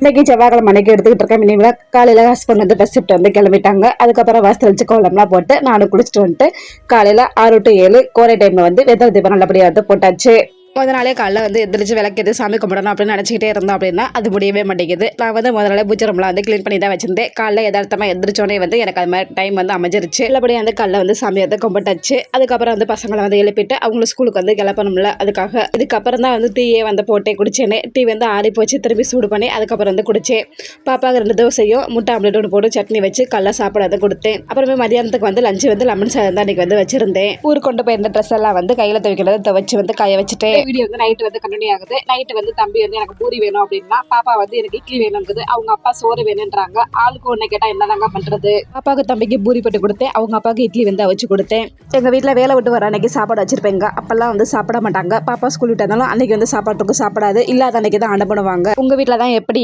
இன்னைக்கு செவ்வாய்க்கிழமை மணிக்கு எடுத்துக்கிட்டு இருக்கேன். மினிவில் காலையில் ஹஸ்பண்ட் வந்து பஸ் ஷிஃப்ட் வந்து கிளம்பிட்டாங்க. அதுக்கப்புறம் வாசலிச்சு கோலம்லாம் போட்டு நானும் குளிச்சுட்டு வந்துட்டு காலையில் ஆறு டு ஏழு கோரை டைமில் வந்து வெத்தலை தீபம் நல்லபடியாக வந்து போட்டாச்சு. முத நாளே காலைல வந்து எந்திரிச்சு விளக்கெது சாமி கும்பிடணும் அப்படின்னு நினச்சிக்கிட்டே இருந்தோம் அப்படின்னா அது முடியவே மாட்டேங்குது. நான் வந்து முத நாளே பூஜை ரூம்லாம் வந்து க்ளீன் பண்ணி தான் வச்சிருந்தேன். காலைல எதார்த்தமாக எந்திரிச்சோடனே வந்து எனக்கு அது மாதிரி டைம் வந்து அமைஞ்சிருச்சு. நல்லபடியாக வந்து காலைல வந்து சாமி வந்து கும்பிட்டாச்சு. அதுக்கப்புறம் வந்து பசங்களை வந்து எழுப்பிட்டு அவங்களும் ஸ்கூலுக்கு வந்து கிளப்பணும்ல அதுக்காக. இதுக்கப்புறம் தான் வந்து டீயே வந்து போட்டே குடிச்சேனே. டீ வந்து ஆறி போச்சு திரும்பி சூடு பண்ணி அதுக்கப்புறம் வந்து குடிச்சேன். பாப்பாவுக்கு ரெண்டு தோசையும் முட்டை ஆம்லெட் ஒன்று போட்டு சட்னி வச்சு கடல சாப்பிட வந்து கொடுத்தேன். அப்புறமே மதியானத்துக்கு வந்து லஞ்சு வந்து லெமன் சாதம் தான் அன்றைக்கி வந்து வச்சுருந்தேன். ஊருக்கு கொண்டு போயிருந்த ட்ரெஸ் எல்லாம் வந்து கையில் துவைக்கிறத துவைச்சு வந்து காய வச்சுட்டேன். வீடியோ வந்து நைட்டு வந்து கண்டினியூ ஆகுது. நைட்டு வந்து தம்பி வந்து எனக்கு பூரி வேணும் அப்படின்னா பாப்பா வந்து எனக்கு இட்லி வேணுங்குது. அவங்க அப்பா சோறு வேணுன்றாங்க. ஆளுக்கு ஒன்று கேட்டால் என்னதாங்க பண்ணுறது பாப்பாவுக்கு தம்பிக்கு பூரி போட்டு கொடுத்தேன். அவங்க அப்பாவுக்கு இட்லி வந்து வச்சு கொடுத்தேன். எங்கள் வீட்டில் வேலை விட்டு வர அன்னைக்கு சாப்பாடு வச்சிருப்பேங்க. அப்பெல்லாம் வந்து சாப்பிட மாட்டாங்க. பாப்பா ஸ்கூல் விட்டு இருந்தாலும் அன்னைக்கு வந்து சாப்பாட்டுக்கு சாப்பிடாது. இல்லாத அன்னைக்கு தான் அனுப்பிடுவாங்க உங்கள் வீட்டில் தான் எப்படி